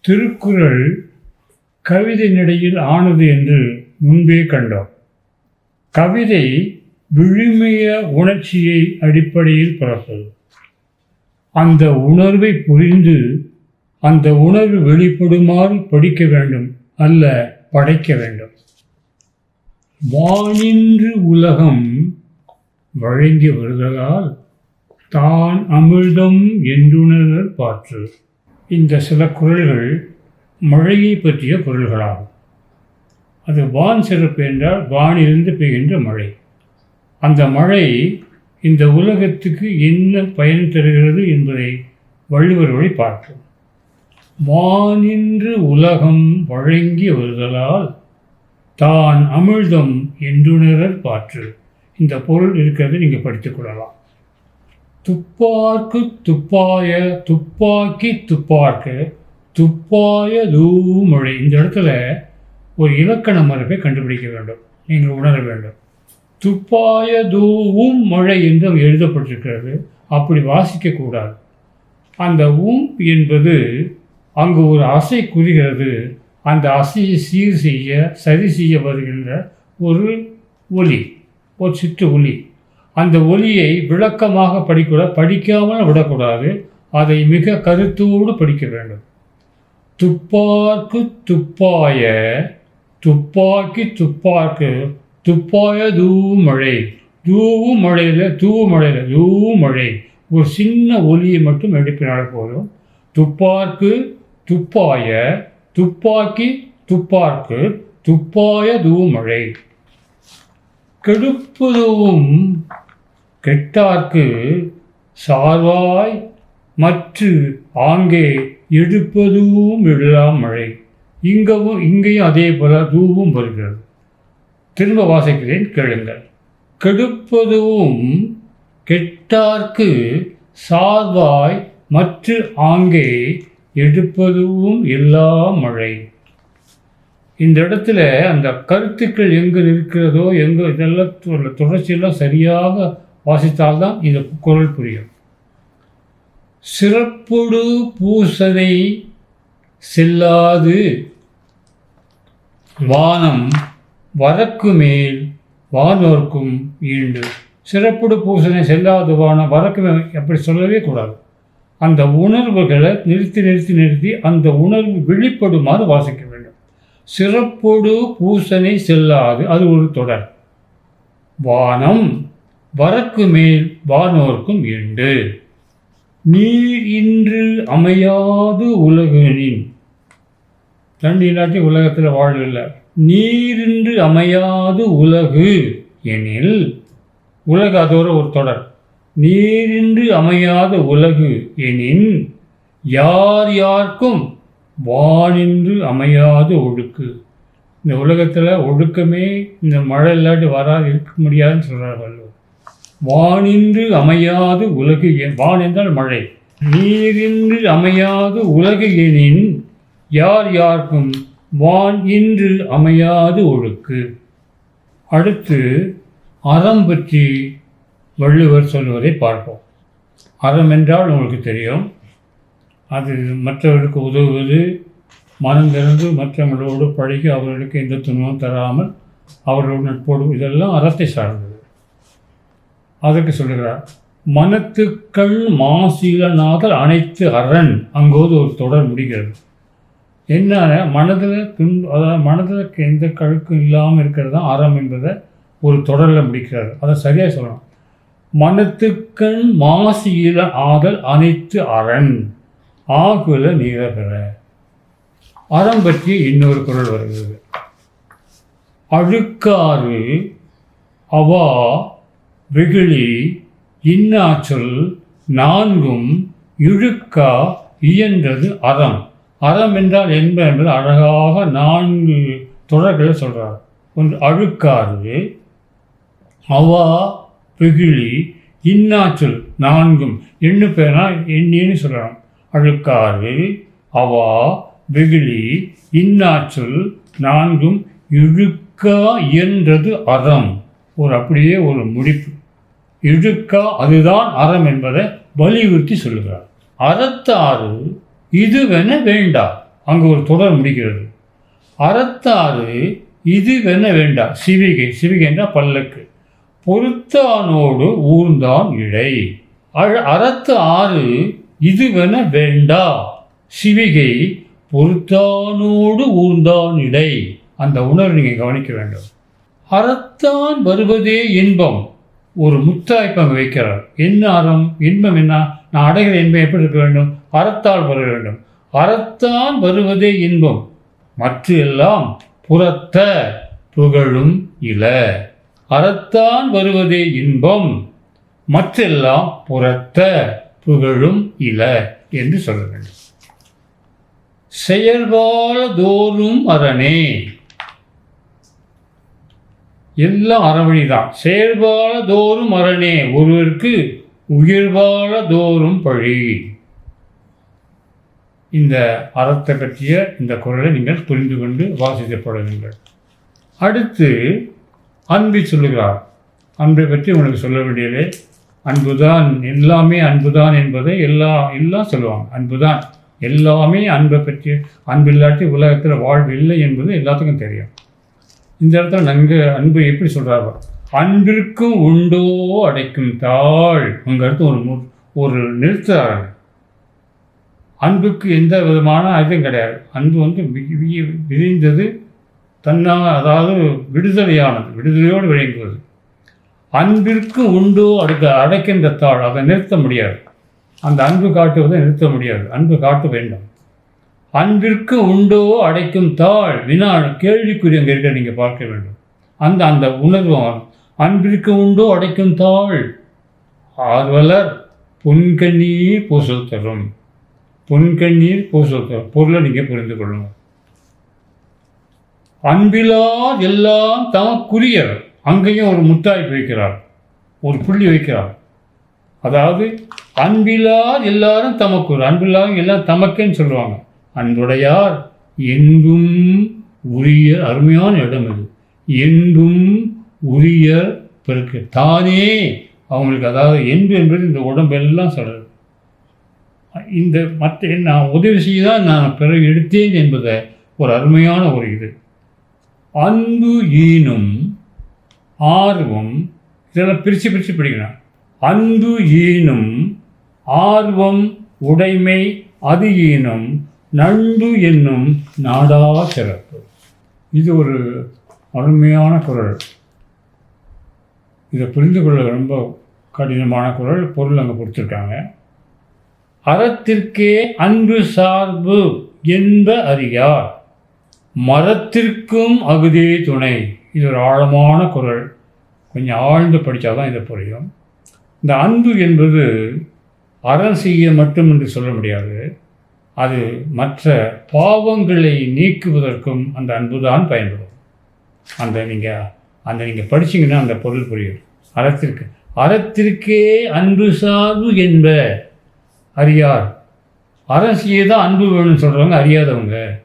திருக்குறள் கவிதை நடையில் ஆனது என்று முன்பே கண்டோம். கவிதை விழுமைய உணர்ச்சியை அடிப்படையில் பிறப்பது அந்த உணர்வை புரிந்து அந்த உணர்வு வெளிப்படுமாறு படிக்க வேண்டும் அல்ல படைக்க வேண்டும். வானின்று உலகம் வழங்கி வருதலால் தான் அமிர்தம் என்றுணர் பாற்று. இந்த சில குரல்கள் மழையை பற்றிய குரல்களாகும். அது வான் சிறப்பு என்றால் வானிலிருந்து பெய்கின்ற மழை. அந்த மழை இந்த உலகத்துக்கு என்ன பயன் தருகிறது என்பதை வள்ளுவர் வழி பார்ப்போம். வானின்று உலகம் வழங்கி வருதலால் தான் அமிழ்தம் என்றுணரர் பாற்று. இந்த பொருள் இருக்கிறது நீங்கள் படித்துக் கொள்ளலாம். துப்பார்க்கு துப்பாய துப்பாக்கி துப்பார்க்கு துப்பாய தூமொழி இந்த இடத்துல ஒரு இலக்கண மரபை கண்டுபிடிக்க வேண்டும். நீங்கள் உணர வேண்டும். துப்பாய தூவும் மழை என்று அங்கு எழுதப்பட்டிருக்கிறது. அப்படி வாசிக்கக்கூடாது அந்த ஊம் என்பது அங்கு ஒரு அசை குறிகிறது. அந்த அசையை சீர் செய்ய சரி செய்ய வருகின்ற ஒரு ஒலி ஒரு சிற்று ஒலி. அந்த ஒலியை விளக்கமாக படிக்கூட படிக்காமல் விடக்கூடாது. அதை மிக கருத்தோடு படிக்க வேண்டும். துப்பார்க்கு துப்பாய துப்பாக்கி துப்பார்க்கு துப்பாய தூமழை மழை தூவும் மழையில் தூவும் மழையில் தூவும் மழை. ஒரு சின்ன ஒலியை மட்டும் எழுப்பினால் போதும். துப்பார்க்கு துப்பாய துப்பாக்கி துப்பார்க்கு துப்பாய தூமழை கெடுப்பதுவும் கெட்டார்க்கு சார்வாய் மற்று ஆங்கே எடுப்பதும் எல்லாம் மழை. இங்கவும் இங்கேயும் அதே போல தூவும் வருகிறது. திரும்ப வாசிக்கிறேன் கேளுங்கள். கெடுப்பதும் கெட்டார்க்கு சார்வாய் மற்ற ஆங்கே எடுப்பதும் எல்லா மழை. இந்த இடத்துல அந்த கருத்துக்கள் எங்கே இருக்கிறதோ எங்கே இதெல்லாம் தொடர்ச்சியெல்லாம் சரியாக வாசித்தால்தான் இந்த குரல் புரியும். சிறப்புடு பூசனை செல்லாது. வானம் வரக்கு மேல் வானோர்க்கும் ஈண்டு. சிறப்புடு பூசனை செல்லாது வானம் வரக்கு மேல் அப்படி சொல்லவே கூடாது. அந்த உணர்வுகளை நிறுத்தி நிறுத்தி நிறுத்தி அந்த உணர்வு வெளிப்படுமாறு வாசிக்க வேண்டும். சிறப்பொடு பூசனை செல்லாது. அது ஒரு தொடர். வானம் வரக்கு மேல் வானோர்க்கும் இண்டு நீர் இன்று அமையாது உலகனின். தண்ணி இல்லாட்டி உலகத்தில் வாழ்வில்லை நீரின்று அமையாது உலகு எனில் உலகு அதோட ஒரு தொடர். நீரின்று அமையாத உலகு எனின் யார் யாருக்கும் வானின்று அமையாத ஒழுக்கு. இந்த உலகத்தில் ஒழுக்கமே இந்த மழை இல்லாட்டி வராது இருக்க முடியாதுன்னு சொல்கிறார் வள்ளுவர் வானின்று அமையாது உலகு என் வான் என்றால் மழை. நீரின்று அமையாது உலகு எனின் யார் யாருக்கும் வான் இன்று அமையாது ஒழுக்கு. அடுத்து அறம் பற்றி வள்ளுவர் சொல்வதை பார்ப்போம். அறம் என்றால் உங்களுக்கு தெரியும். அது மற்றவர்களுக்கு உதவுவது மனம் திறந்து மற்றவங்களோடு பழகி அவர்களுக்கு எந்த துன்பமும் தராமல் அவர்களோடு நட்போடு இதெல்லாம் அறத்தை சார்ந்தது. அதற்கு சொல்லுகிறார் மனத்துக்கள் மாசீலனாதல் அனைத்து அரண். அங்கோது ஒரு தொடர் முடிகிறது. என்ன மனதில் துன் அதாவது மனதில் எந்த கழுக்கும் இல்லாமல் இருக்கிறது தான் அறம் என்பதை ஒரு தொடரில் முடிக்கிறார். அதை சரியாக சொல்லணும். மனத்துக்கண் மாசீல ஆதல் அனைத்து அரண். ஆகுல நீரபெற அறம் பற்றி இன்னொரு குரல் வருகிறது. அழுக்காறு அவா வெகுளி இன்னாச்சொல் நான்கும் இழுக்கா இயன்றது அறம். அறம் என்றால் என்ப என்பது அழகாக நான்கு தொடர்களை சொல்கிறார் ஒன்று அழுக்காறு அவா வெகுளி இன்னாச்சொல் நான்கும். எண்ணு பேரா எண்ணின்னு சொல்லலாம் அழுக்காறு அவா வெகுளி இன்னாச்சொல் நான்கும் இழுக்கா என்றது அறம். ஒரு அப்படியே ஒரு முடிப்பு. இழுக்கா அதுதான் அறம் என்பதை வலியுறுத்தி சொல்கிறார் அறத்தாறு இதுவென வேண்டா. அங்கு ஒரு தொடர் முடிகிறது. அறத்தாறு இதுவென வேண்டா. சிவிகை சிவிகை என்றால் பல்லக்கு. பொருத்தானோடு ஊர்ந்தான் இழை. அழ- அறத்து ஆறு இதுவென வேண்டா. சிவிகை பொருத்தானோடு ஊர்ந்தான் இடை. அந்த உணர்வு நீங்கள் கவனிக்க வேண்டும். அறத்தான் வருவதே இன்பம். ஒரு முத்தாய்ப்பு அங்கே வைக்கிறார். என்ன அறம்? இன்பம் என்ன? நான் அடைகிற இன்பம் எப்படி இருக்க வேண்டும்? அறத்தால் வர வேண்டும். அறத்தான் வருவதே இன்பம். மற்ற எல்லாம் புறத்த புகழும் இல. அறத்தான் வருவதே இன்பம். மற்றெல்லாம் புறத்த புகழும் இல என்று சொல்ல வேண்டும். செயல்பால தோறும் அரணே. எல்லாம் அறவழி தான். செயல்பால தோறும் அரணே. ஒருவருக்கு உயிர்வாழ தோறும் பழி. இந்த அறத்தை பற்றிய இந்த குரலை நீங்கள் புரிந்து கொண்டு வாசிக்கப்படுவீர்கள் அடுத்து அன்பை சொல்லுகிறார். அன்பை பற்றி உனக்கு சொல்ல வேண்டியதே அன்புதான் எல்லாமே அன்புதான் என்பதை எல்லா எல்லாம் சொல்லுவாங்க. அன்புதான். எல்லாமே அன்பை பற்றி அன்பு இல்லாட்டி உலகத்தில் வாழ்வு இல்லை என்பது எல்லாத்துக்கும் தெரியும். இந்த இடத்துல நன்கு அன்பு எப்படி சொல்கிறார் அன்பிற்கும் உண்டோ அடைக்கும் தாள் உங்கள் ஒரு மு ஒரு நிறுத்துறாங்க அன்புக்கு எந்த விதமான இதுவும் கிடையாது. அன்பு வந்து வி- வி- விரிந்தது தன்னா அதாவது விடுதலையானது. விடுதலையோடு விளங்குவது. அன்பிற்கு உண்டோ அடுக்க அடைக்கின்ற தாள் அதை நிறுத்த முடியாது. அந்த அன்பு காட்டுவதை நிறுத்த முடியாது. அன்பு காட்ட வேண்டும். அன்பிற்கு உண்டோ அடைக்கும் தாள் வினா கேள்விக்குறி அங்கே இருக்க நீங்கள் பார்க்க வேண்டும். அந்த அந்த உணர்வு அன்பிற்கு உண்டோ அடைக்கும் தாள் ஆர்வலர் புன்கண்ணீர் பூசல் தரும். புன்கண்ணீர் பூசல் தரும். பொருளை நீங்கள் புரிந்து கொள்ளுங்கள் அன்பிலார் எல்லாம் தமக்குரியர் அங்கேயும் ஒரு முத்தாய்ப்பு வைக்கிறார் ஒரு புள்ளி வைக்கிறார். அதாவது அன்பிலார் எல்லாரும் தமக்கு ஒரு அன்பில்லாத எல்லாம் தமக்கேன்னு சொல்லுவாங்க. அன்புடையார் என்பும் உரிய அருமையான இடம் இது. என்பும் உரிய பிறகு தானே அவங்களுக்கு அதாவது என்பு என்பது இந்த உடம்பெல்லாம் சொல்றது. இந்த மற்ற நான் உதவி செய்ய தான் நான் பிறகு எடுத்தேன் என்பதை ஒரு அருமையான ஒரு இது. அன்பு ஈனும் ஆர்வம் இதெல்லாம் பிரித்து பிரித்து பிடிக்கணும். அன்பு ஈனும் ஆர்வம் உடைமை அது ஈனும் நண்பு என்னும் நாடா சிறப்பு. இது ஒரு அருமையான குரல். இதை புரிந்து கொள்ள ரொம்ப கடினமான குரல். பொருள் அங்கே கொடுத்துருக்காங்க. அறத்திற்கே அன்பு சார்பு என்ப அறியார். மரத்திற்கும் அகுதே துணை. இது ஒரு ஆழமான குரல். கொஞ்சம் ஆழ்ந்து படித்தா தான் இது புரியும். இந்த அன்பு என்பது அறம் மட்டும் என்று சொல்ல முடியாது. அது மற்ற பாவங்களை நீக்குவதற்கும் அந்த அன்பு தான் பயன்படும். அந்த நீங்கள் அந்த நீங்கள் படிச்சீங்கன்னா அந்த பொருள் புரியும். அறத்திற்கு அறத்திற்கே அன்பு சார்பு என்ப அறியார். அரசியே தான் அன்பு வேணும்னு சொல்கிறவங்க அறியாதவங்க.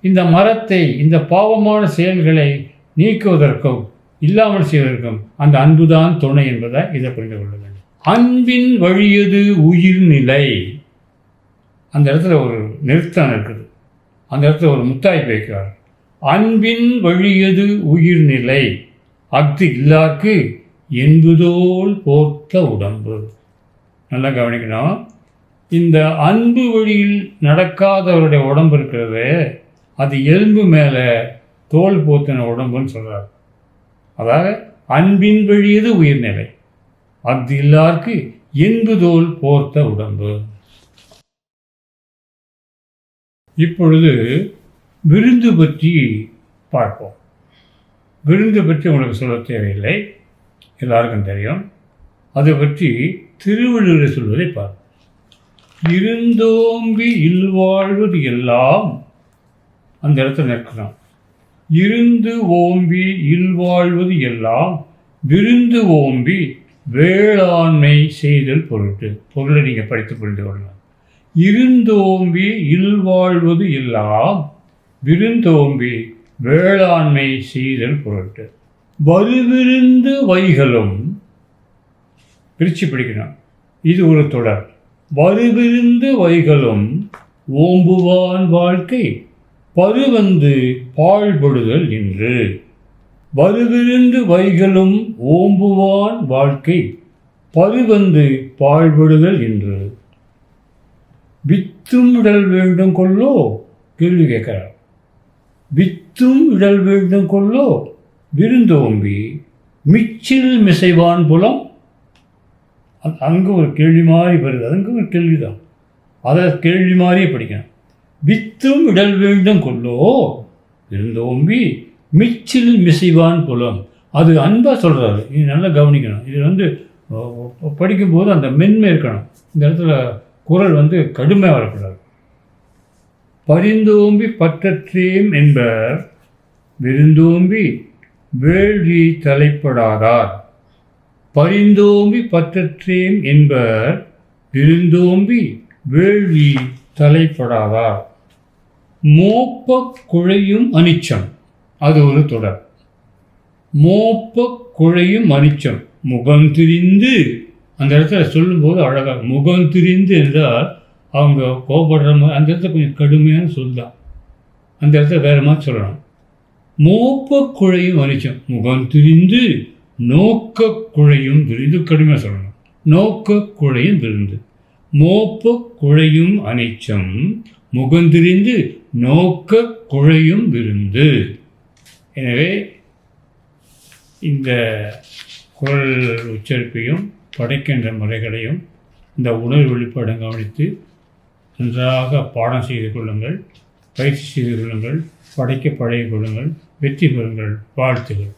இந்த மரத்தை இந்த பாவமான செயல்களை நீக்குவதற்கும் இல்லாமல் செய்வதற்கும் அந்த அன்புதான் துணை என்பதை இதை புரிந்து கொள்ள வேண்டும். அன்பின் வழியது உயிர்நிலை அந்த இடத்துல ஒரு நிறுத்தம் இருக்குது. அந்த இடத்துல ஒரு முத்தாய்ப்பு வைக்கிறார். அன்பின் வழியது உயிர்நிலை அஃது இல்லாக்கு என்பதோல் போர்த்த உடம்பு. நல்லா கவனிக்கணும். இந்த அன்பு வழியில் நடக்காதவருடைய உடம்பு இருக்கிறது. அது எலும்பு மேலே தோல் போத்தின உடம்புன்னு சொல்கிறார் அதாவது அன்பின் வழியது உயிர்நிலை. அது எல்லாருக்கு என்பு தோல் போர்த்த உடம்பு? இப்பொழுது விருந்து பற்றி பார்ப்போம். விருந்து பற்றி உங்களுக்கு சொல்ல தேவையில்லை. எல்லாருக்கும் தெரியும். அதை பற்றி திருவள்ளுவர் சொல்வதை பார்ப்போம். இருந்தோம்பி இல்வாழ்வது எல்லாம் அந்த இடத்துல நிற்கணும். இருந்து ஓம்பி இல்வாழ்வது எல்லாம் விருந்து ஓம்பி வேளாண்மை செய்தல் பொருட்டு. பொருளை நீங்கள் படித்து புரிந்து கொள்ளலாம் இருந்தோம்பி இல்வாழ்வது எல்லாம் விருந்தோம்பி வேளாண்மை செய்தல் பொருட்டு. வருவிருந்து வைகளும் பிரித்து பிடிக்கணும். இது ஒரு தொடர். வருவிருந்து வைகளும் ஓம்புவான் வாழ்க்கை பருவந்து பாழ்படுதல் என்று வருவிருந்து வைகளும் ஓம்புவான் வாழ்க்கை பருவந்து பாழ்படுதல் என்று வித்தும் இடல் வேண்டும் கொள்ளோ? கேள்வி கேட்கிறார். வித்தும் இடல் வேண்டும் கொள்ளோ? விருந்தோம்பி மிச்சில் மிசைவான் புலம்? அங்கே ஒரு கேள்வி மாதிரி வருது. அங்கே ஒரு கேள்வி தான் அதை கேள்வி மாதிரியே படிக்கணும். வித்தும் இடல் வேண்டும் கொள்ளோ விருந்தோம்பி மிச்சில் மிசைவான் புலம். அது அன்பாக சொல்கிறாரு இது நல்லா கவனிக்கணும். இது வந்து படிக்கும்போது அந்த மென்மை இருக்கணும். இந்த இடத்துல குரல் வந்து கடுமையாக வரக்கூடாது. பரிந்தோம்பி பற்றற்றேம் என்பர் விருந்தோம்பி வேள்வி தலைப்படாதார். பரிந்தோம்பி பற்றற்றேம் என்பர் விருந்தோம்பி வேள்வி தலைப்படாதார். மோப்ப குழையும் அனிச்சம். அது ஒரு தொடர். மோப்ப குழையும் அனிச்சம். முகம் திரிந்து அந்த இடத்துல சொல்லும்போது அழகாக முகம் திரிந்து என்றால் அவங்க கோபப்படுற மாதிரி அந்த இடத்துல கொஞ்சம் கடுமையான சொல் தான். அந்த இடத்துல வேறு மாதிரி சொல்லணும் மோப்ப குழையும் அனிச்சம். முகம் திரிந்து நோக்க குழையும் விருந்து கடுமையாக சொல்லணும். நோக்க குழையும் விருந்து மோப்ப குழையும் அனிச்சம் முகந்திரிந்து நோக்க குழையும் விருந்து. எனவே இந்த குரல் உச்சரிப்பையும் படைக்கின்ற முறைகளையும் இந்த உணர்வு வெளிப்பாடம் கவனித்து நன்றாக பாடம் செய்து கொள்ளுங்கள் பயிற்சி செய்து கொள்ளுங்கள் படைக்க பழகிக் கொள்ளுங்கள் வெற்றி பெறுங்கள் வாழ்த்துகள்.